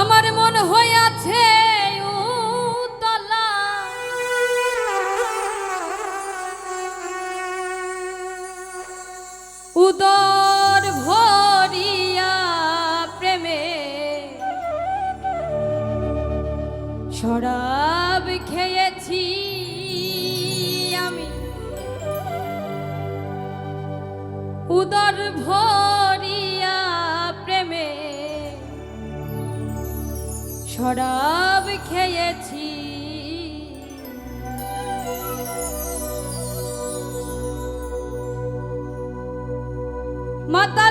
আমার মন হইয়াছে উদর ভরিয়া প্রেমে সরাব খেয়ে উদর ভরিয়া প্রেমে। শরাব খেয়েছি। মাতা